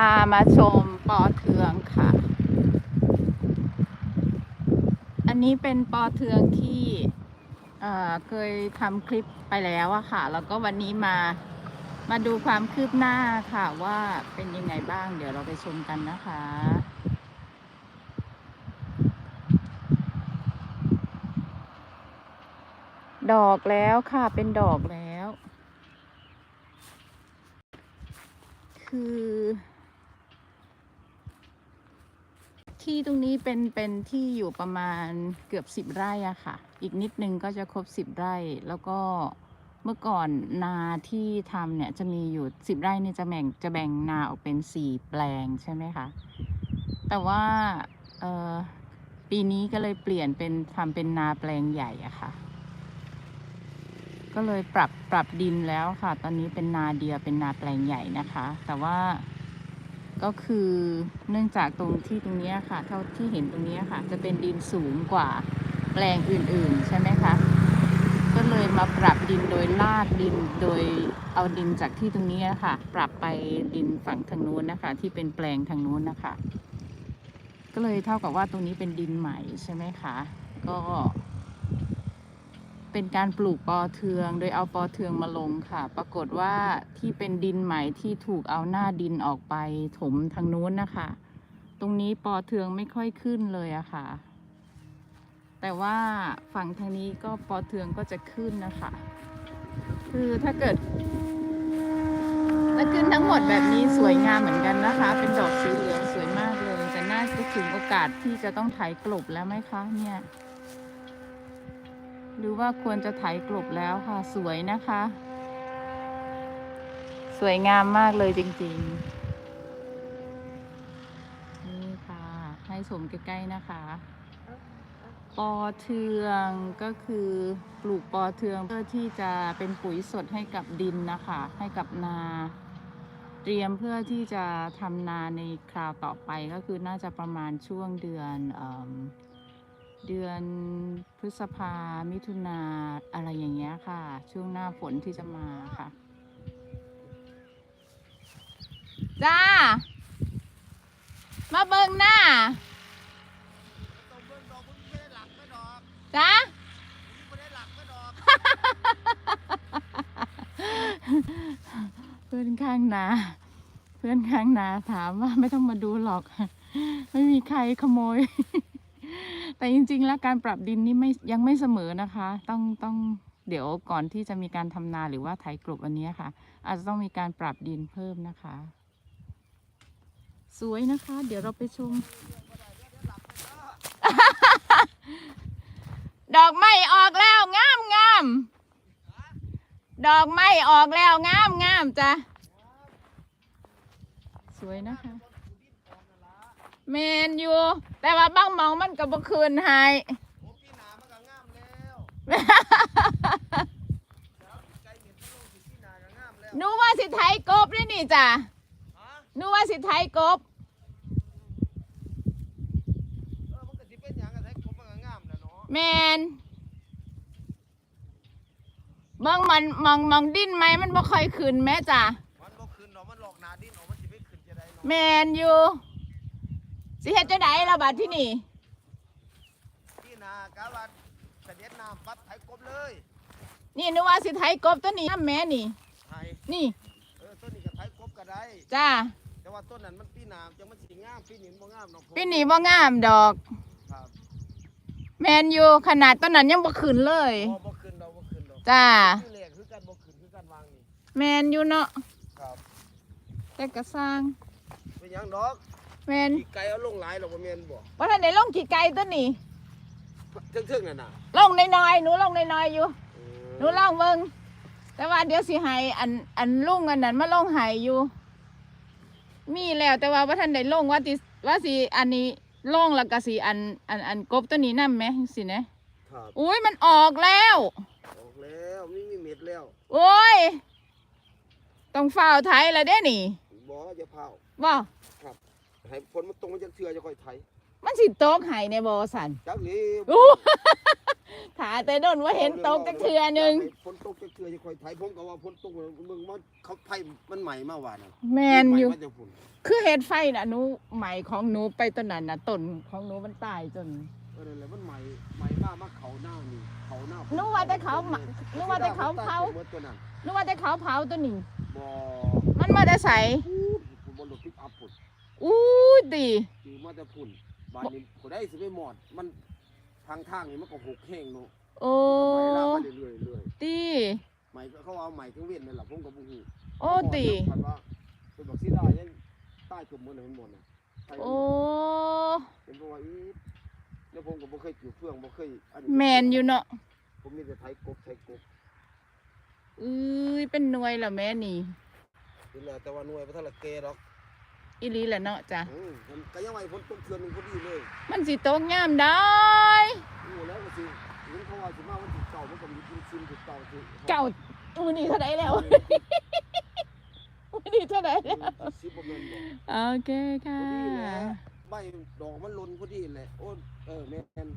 ามาชมปอเทืองค่ะ อันนี้เป็นปอเทืองที่เเคยทำคลิปไปแล้วอะค่ะ แล้วก็วันนี้มามาดูความคืบหน้าค่ะว่าเป็นยังไงบ้าง เดี๋ยวเราไปชมกันนะคะดอกแล้วค่ะเป็นดอกแล้ว คือ ที่ตรงนี้เป็นเป็นที่อยู่ประมาณเกือบสิบไร่อะค่ะ อีกนิดนึงก็จะครบสิบไร่ แล้วก็เมื่อก่อนนาที่ทำเนี่ยจะมีอยู่สิบไร่เนี่ยจะแบ่งจะแบ่งนาออกเป็นสี่แปลงใช่ไหมคะ แต่ว่าเออปีนี้ก็เลยเปลี่ยนเป็นทำเป็นนาแปลงใหญ่อะค่ะ ก็เลยปรับปรับดินแล้วค่ะ ตอนนี้เป็นนาเดียวเป็นนาแปลงใหญ่นะคะ แต่ว่า ก็คือเนื่องจากตรงที่ตรงนี้ค่ะ เท่าที่เห็นตรงนี้ค่ะ จะเป็นดินสูงกว่าแปลงอื่นๆ ใช่ไหมคะ ก็เลยมาปรับดินโดยลากดินโดยเอาดินจากที่ตรงนี้ค่ะ ปรับไปดินฝั่งทางนู้นนะคะ ที่เป็นแปลงทางนู้นนะคะ ก็เลยเท่ากับว่าตรงนี้เป็นดินใหม่ใช่ไหมคะ ก็ เป็นการปลูกปอเทือง โดยเอาปอเทืองมาลงค่ะ ปรากฏว่าที่เป็นดินใหม่ที่ถูกเอาหน้าดินออกไปถมทางนู้นนะคะ ตรงนี้ปอเทืองไม่ค่อยขึ้นเลยอะค่ะ แต่ว่าฝั่งทางนี้ก็ปอเทืองก็จะขึ้นนะคะ คือถ้าเกิดถ้าขึ้นทั้งหมดแบบนี้สวยงามเหมือนกันนะคะ เป็นดอกสีเหลืองสวยมากเลย แต่น่าจะถึงโอกาสที่จะต้องไถกลบแล้วไหมคะเนี่ย หรือว่าควรจะไถกลบแล้วค่ะสวยนะคะ สวยงามมากเลยจริงๆ นี่ค่ะ ให้ชมใกล้ๆนะคะ ปอเทืองก็คือปลูกปอเทืองเพื่อที่จะเป็นปุ๋ยสดให้กับดินนะคะ ให้กับนา เตรียมเพื่อที่จะทำนาในคราวต่อไปก็คือน่าจะประมาณช่วงเดือนอ เดือนพฤษภา มิถุนาอะไรอย่างเงี้ยค่ะ ช่วงหน้าฝนที่จะมาค่ะ จ้า มาเบิงหน้าจ้าเพื่อนข้างนา เพื่อนข้างนาถามว่าไม่ต้องมาดูหรอก ไม่มีใครขโมย แต่จริง ๆ แล้วการปรับดินนี่ไม่ยังไม่เสมอนะคะ ต้องต้องเดี๋ยวก่อนที่จะมีการทำนาหรือว่าไถกลบอันนี้ค่ะ อาจจะต้องมีการปรับดินเพิ่มนะคะ สวยนะคะ เดี๋ยวเราไปชม ดอกไม้ออกแล้วงามงามดอกไม้ออกแล้วงามงามจ้ะสวยนะคะ แมนอยู่ แต่ว่าบางหมองมันก็บ่คืนให้โอ้ปีหนามันก็งามแล้วใจเหม็นที่ลงสิปีหนาก็งามแล้วหนูว่าสิไทยกบนี่นี่จ้ะฮะหนูว่าสิไทยกบ เออมันก็สิเป็นหยังก็ใช้กบมันก็งามแล้วเนาะแมนเบิ่งมันมองมองดินไหมมันบ่ค่อยขึ้นแม่จ้ะมันบ่ขึ้นเนาะมันหลอกหนาดินออกมันสิไปขึ้นจะได้เนาะแมนอยู่ สิเฮ็ดจังไดล่ะบัดที่นี่ปีหนากะว่าเสด็จน้ำปั๊บไถกบเลย นี่หนูว่าสิไทยกบตัวนี้น้ำแม่นี่ ไถ นี่ เออต้นนี้ก็ไถกบก็ได้ จ้าแต่ว่าต้นนั้นมันปีหนาจังมันสิงามปีนี้มันบ่งามเนาะผมปีนี้บ่งามดอก ครับแมนอยู่ขนาดต้นนั้นยังบ่ขึ้นเลย บ่บ่ขึ้นดอกบ่ขึ้นดอกจ้า คือแรกคือกันบ่ขึ้นคือกันวางนี่แมนอยู่เนาะครับแต่กระสร้างเป็นหยังดอก แมนอีกไก่เอาลงหลายหรอกบ่แม่นบ่ว่าท่านไหนลงขี่ไก่ตัวนี้เทิงๆนั่นน่ะลงน้อยๆหนูลงน้อยๆอยู่เออหนูลองเบิ่งแต่ว่าเดี๋ยวสิให้อันอันลุงอันนั้นมาลงให้อยู่ มีแล้วแต่ว่าว่าท่านได้ลงว่าติว่าสิอันนี้ลงแล้วก็สิอันอันอันกบตัวนี้นำไหมสินะ ครับอุ้ยมันออกแล้ว ออกแล้วมีมีเม็ดแล้วโอ้ย ต้องฝ้าวไทยแล้วเด้นี่บ่จะเผาบ่ ให้ฝนมันตกมันจะเชื่อจะค่อยไถมันสิตกให้ในบ่สันจักนี้อู้ถาแต่โดนว่าเห็นตกจักเทื่อหนึงฝนตกจักเทื่อจะค่อยไถผมก็ว่าฝนตกมึงมันเขาไผมันใหม่มาว่าน่ะแมนอยู่ ใหม่มาจากฝุ่นคือเห็ดไฟน่ะหนูใหม่ของหนูไปต้นนั้นน่ะต้นของหนูมันตายจนเออนั่นแหละมันใหม่ใหม่มากมาเขาหน้านี่เขาหน้านึกว่าแต่เขาหมักนึกว่าแต่เขาเผาหมดตัวนั้นนึกว่าแต่เขาเผาตัวนี้บ่มันมาแต่ใสพูดบนรถปิกอัพพุ่น อู้ดีคือมาแต่พุ่นบ้านนี้ผู้ใดสิไปหมอด มันทางทางนี่มันก็หกแห้งเนาะโอ้ไหลลากมาเรื่อยๆเรื่อยดีๆใหม่ก็เขาเอาใหม่ทั้งเวียนนั่นแหละผมก็บ่ฮู้โอ้ดีคันว่าเป็นบักซีดายังใต้ตุ่มมันเห็นหมดน่ะใต้โอ้เป็นเพราะว่าอีแล้วผมก็บ่เคยเกี่ยวเฟืองบ่เคยอัแมนอยู่เนาะผมมีแต่ไถกบไถกบอุ้ยเป็นหน่วยละแม่นี่นี่แหละแต่ว่าหน่วยบ่ทันละเกดอก อีหลีแหละเนาะจ้ะอืมมันก็ยังไงฝนตกเทือนหนึงพอดีเลยมันสิตกยามได้โอ้แล้วก็สิเห็นเขาว่าสิมาวันที่เก่ามันก็มีกินซิมที่เก่าที่เก่ามือนี้เท่าไหร่แล้วมือนี้เท่าไหร่แล้ว สิบบ่แม่นบ่ โอเคพค่ะอดีแหละ ใบดอกมันหล่นพอดีแหละโอ้เออแม่น